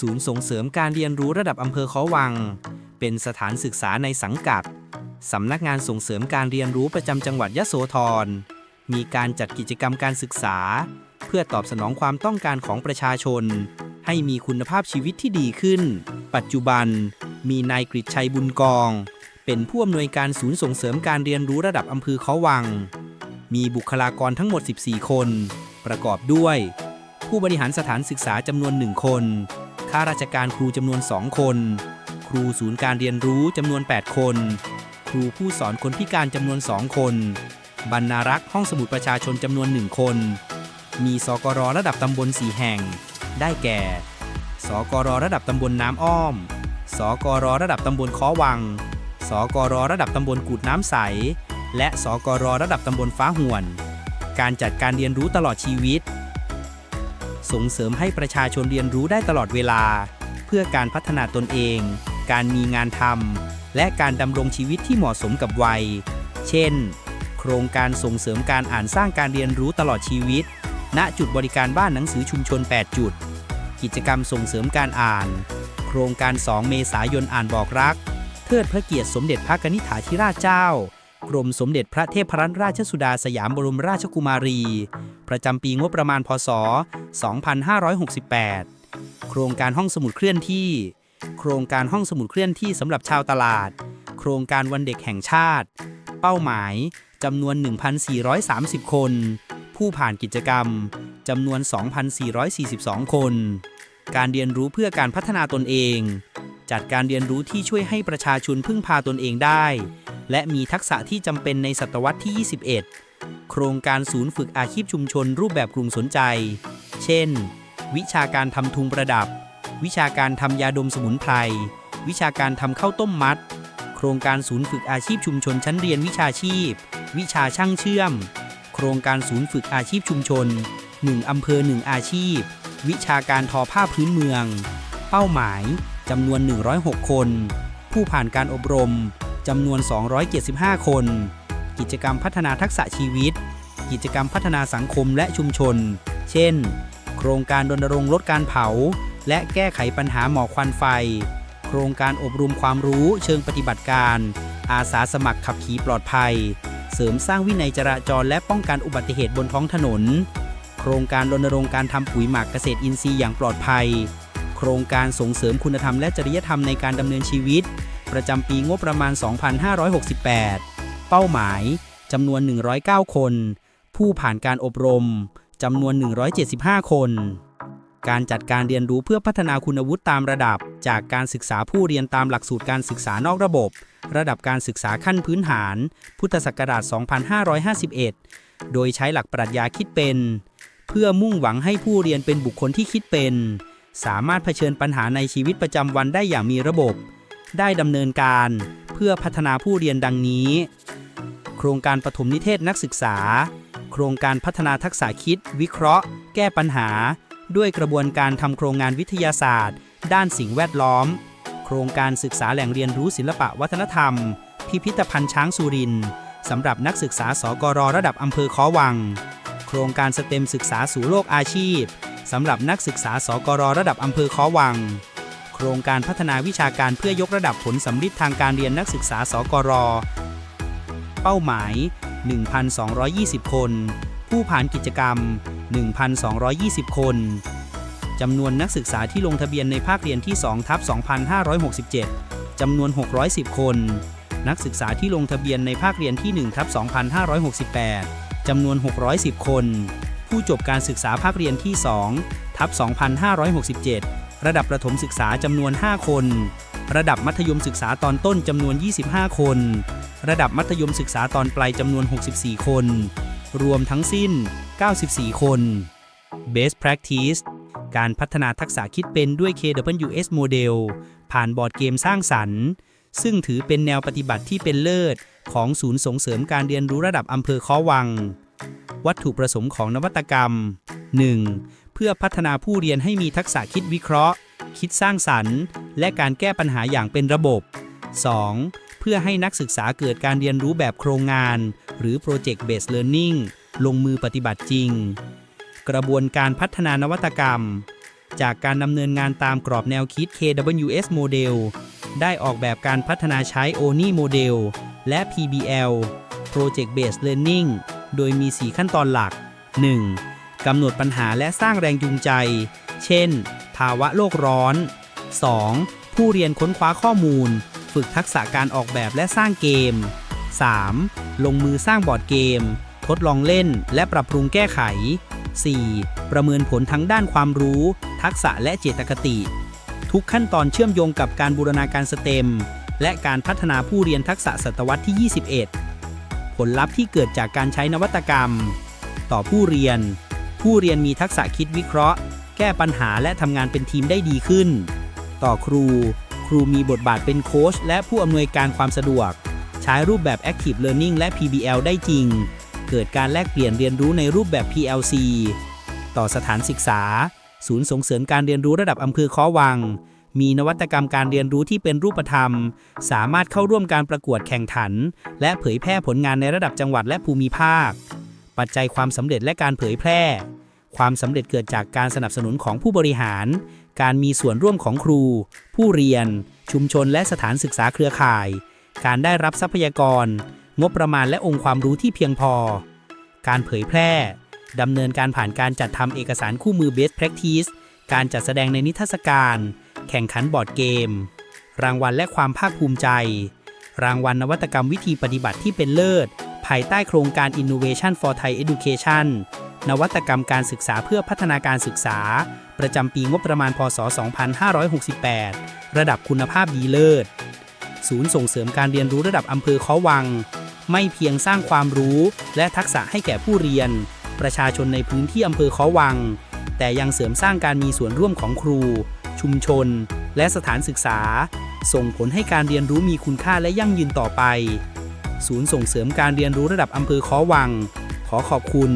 ศูนย์ส่งเสริมการเรียนรู้ระดับอำเภอขาวัง เป็นสถานศึกษาในสังกัด สำนักงานส่งเสริมการเรียนรู้ประจำจังหวัดยะโสธร มีการจัดกิจกรรมการศึกษา เพื่อตอบสนองความต้องการของประชาชน ให้มีคุณภาพชีวิตที่ดีขึ้น ปัจจุบัน มีนายกฤษชัยบุญกอง เป็นผู้อำนวยการศูนย์ส่งเสริมการเรียนรู้ระดับอำเภอเขาวัง มีบุคลากรทั้งหมด 14 คน ประกอบด้วยผู้บริหารสถานศึกษาจำนวน1คน ข้าราชการครูจำนวน 2 คน ครูศูนย์การเรียนรู้จำนวน 8 คน ครูผู้สอนคนพิการจำนวน 2 คน บรรณารักษ์ห้องสมุดประชาชนจำนวน 1 คน มีสกรระดับตำบล 4 แห่ง ได้แก่ สกรระดับตำบลน้ำอ้อม สกรระดับตำบลค้อวัง สกรระดับตำบลกูดน้ำใส และสกรระดับตำบลฟ้าห่วน การจัดการเรียนรู้ตลอดชีวิต ส่งเสริมให้ประชาชนเรียนรู้ได้ตลอดเวลา เพื่อการพัฒนาตนเอง การมีงานทำและการดำรงชีวิตที่เหมาะสมกับวัย เช่น โครงการส่งเสริมการอ่านสร้างการเรียนรู้ตลอดชีวิต ณจุดบริการบ้านหนังสือชุมชน 8 จุด กิจกรรมส่งเสริมการอ่าน โครงการ 2 เมษายนอ่านบอกรัก เทิดพระเกียรติสมเด็จพระนิษฐาธิราชเจ้า กรมสมเด็จพระเทพรัตนราชสุดาสยามบรมราชกุมารี ประจำปีงบประมาณพศ 2568 โครงการห้องสมุดเคลื่อนที่ โครงการห้องสมุดเคลื่อนที่สำหรับชาวตลาด โครงการวันเด็กแห่งชาติ เป้าหมายจำนวน 1,430 คน ผู้ผ่านกิจกรรมจำนวน 2,442 คน การเรียนรู้เพื่อการพัฒนาตนเอง จัดการเรียนรู้ที่ช่วยให้ประชาชนพึ่งพาตนเองได้ และมีทักษะที่จำเป็นในศตวรรษที่ 21 โครงการศูนย์ฝึกอาชีพชุมชนรูปแบบกรุงสนใจ เช่น วิชาการทำทุงประดับ วิชาการทำยาดมสมุนไพร วิชาการทำข้าวต้มมัด โครงการศูนย์ฝึกอาชีพชุมชนชั้นเรียนวิชาชีพ วิชาช่างเชื่อม โครงการศูนย์ฝึกอาชีพชุมชน 1อำเภอ 1 อาชีพ วิชาการทอผ้าพื้นเมือง เป้าหมายจำนวน 106 คน ผู้ผ่านการอบรม จำนวน 275 คน กิจกรรมพัฒนาทักษะชีวิต กิจกรรมพัฒนาสังคมและชุมชน เช่น โครงการรณรงค์ลดการเผา และแก้ไขปัญหาหมอกควันไฟ โครงการอบรมความรู้เชิงปฏิบัติการ อาสาสมัครขับขี่ปลอดภัย เสริมสร้างวินัยจราจรและป้องกันอุบัติเหตุบนท้องถนน โครงการรณรงค์การทำปุ๋ยหมักเกษตรอินทรีย์อย่างปลอดภัย โครงการส่งเสริมคุณธรรมและจริยธรรมในการดำเนินชีวิต ประจำปีงบประมาณ 2568 เป้าหมายจำนวน 109 คน ผู้ผ่านการอบรมจำนวน 175 คน การจัดการเรียนรู้เพื่อพัฒนาคุณวุฒิตามระดับ จากการศึกษาผู้เรียนตามหลักสูตรการศึกษานอกระบบ ระดับการศึกษาขั้นพื้นฐาน พุทธศักราช 2551 โดยใช้หลักปรัชญาคิดเป็น เพื่อมุ่งหวังให้ผู้เรียนเป็นบุคคลที่คิดเป็น สามารถเผชิญปัญหาในชีวิตประจำวันได้อย่างมีระบบ ได้ดำเนินการเพื่อพัฒนาผู้เรียนดังนี้ โครงการปฐมนิเทศนักศึกษา โครงการพัฒนาทักษะคิด วิเคราะห์ แก้ปัญหา ด้วยกระบวนการทำโครงงานวิทยาศาสตร์ ด้านสิ่งแวดล้อม โครงการศึกษาแหล่งเรียนรู้ศิลปะวัฒนธรรม พิพิธภัณฑ์ช้างสุรินสำหรับนักศึกษาสกรระดับอำเภอคอวัง โครงการสเต็มศึกษาสู่โลกอาชีพสำหรับนักศึกษาสกรระดับอำเภอคอวัง โครงการพัฒนาวิชาการเพื่อยกระดับผลสำลิดทางการเรียนนักศึกษา สกร เป้าหมาย 1,220 คน ผู้ผ่านกิจกรรม 1,220 คน จำนวนนักศึกษาที่ลงทะเบียนในภาคเรียนที่2ทับ2567 จำนวน 610 คน นักศึกษาที่ลงทะเบียนในภาคเรียนที่1ทับ2568 จำนวน 610 คน ผู้จบการศึกษาภาคเรียนที่2ทับ2567 ระดับประถมศึกษาจำนวน 5 คน ระดับมัธยมศึกษาตอนต้นจำนวน 25 คน ระดับมัธยมศึกษาตอนปลายจำนวน 64 คน รวมทั้งสิ้น 94 คน Best Practice การพัฒนาทักษะคิดเป็นด้วย KWS Model ผ่านบอร์ดเกมสร้างสรรค์ ซึ่งถือเป็นแนวปฏิบัติที่เป็นเลิศ ของศูนย์ส่งเสริมการเรียนรู้ระดับอำเภอค้อวัง วัตถุประสงค์ของนวัตกรรม 1. เพื่อพัฒนาผู้เรียนให้มีทักษะคิดวิเคราะห์ คิดสร้างสรรค์ และการแก้ปัญหาอย่างเป็นระบบ 2. เพื่อให้นักศึกษาเกิดการเรียนรู้แบบโครงงาน หรือ Project Based Learning ลงมือปฏิบัติจริง กระบวนการพัฒนานวัตกรรม จากการดำเนินงานตามกรอบแนวคิด KWS Model ได้ออกแบบการพัฒนาใช้ ONI Model และ PBL Project Based Learning โดยมี 4 ขั้นตอนหลัก 1. กำหนดปัญหาและสร้างแรงจูงใจ เช่น ภาวะโลกร้อน 2. ผู้เรียนค้นคว้าข้อมูล ฝึกทักษะการออกแบบและสร้างเกม 3. ลงมือสร้างบอร์ดเกม ทดลองเล่นและปรับปรุงแก้ไข 4. ประเมินผลทั้งด้านความรู้ ทักษะและเจตคติ ทุกขั้นตอนเชื่อมโยงกับการบูรณาการสเต็ม และการพัฒนาผู้เรียนทักษะศตวรรษที่ 21 ผลลัพธ์ที่เกิดจากการใช้นวัตกรรม ต่อผู้เรียน ผู้เรียนมีทักษะคิดวิเคราะห์ แก้ปัญหาและทำงานเป็นทีมได้ดีขึ้น ต่อครู ครูมีบทบาทเป็นโค้ชและผู้อำนวยการความสะดวก ใช้รูปแบบ Active Learning และ PBL ได้จริง เกิดการแลกเปลี่ยนเรียนรู้ในรูปแบบ PLC ต่อสถานศึกษา ศูนย์ส่งเสริมการเรียนรู้ระดับอำเภอค้อวัง มีนวัตกรรมการเรียนรู้ที่เป็นรูปธรรม สามารถเข้าร่วมการประกวดแข่งขัน และเผยแพร่ผลงานในระดับจังหวัดและภูมิภาค ปัจจัยความสำเร็จและการเผยแพร่ ความสำเร็จเกิดจากการสนับสนุนของผู้บริหาร การมีส่วนร่วมของครู ผู้เรียน ชุมชนและสถานศึกษาเครือข่าย การได้รับทรัพยากร งบประมาณและองค์ความรู้ที่เพียงพอ การเผยแพร่ดำเนินการผ่านการจัดทำเอกสารคู่มือ Best Practice การจัดแสดงในนิทรรศการ แข่งขันบอร์ดเกม รางวัลและความภาคภูมิใจ รางวัลนวัตกรรมวิธีปฏิบัติที่เป็นเลิศ ภายใต้โครงการ Innovation for Thai Education นวัตกรรมการศึกษาเพื่อพัฒนาการศึกษา ประจำปีงบประมาณ พศ 2568 ระดับคุณภาพดีเลิศ ศูนย์ส่งเสริมการเรียนรู้ระดับอำเภอค้อวัง ไม่เพียงสร้างความรู้และทักษะให้แก่ผู้เรียน ประชาชนในพื้นที่อำเภอค้อวัง แต่ยังเสริมสร้างการมีส่วนร่วมของครู ชุมชน และสถานศึกษา ส่งผลให้การเรียนรู้มีคุณค่าและยั่งยืนต่อไป ศูนย์ส่งเสริมการเรียนรู้ระดับอำเภอขอวัง ขอขอบคุณ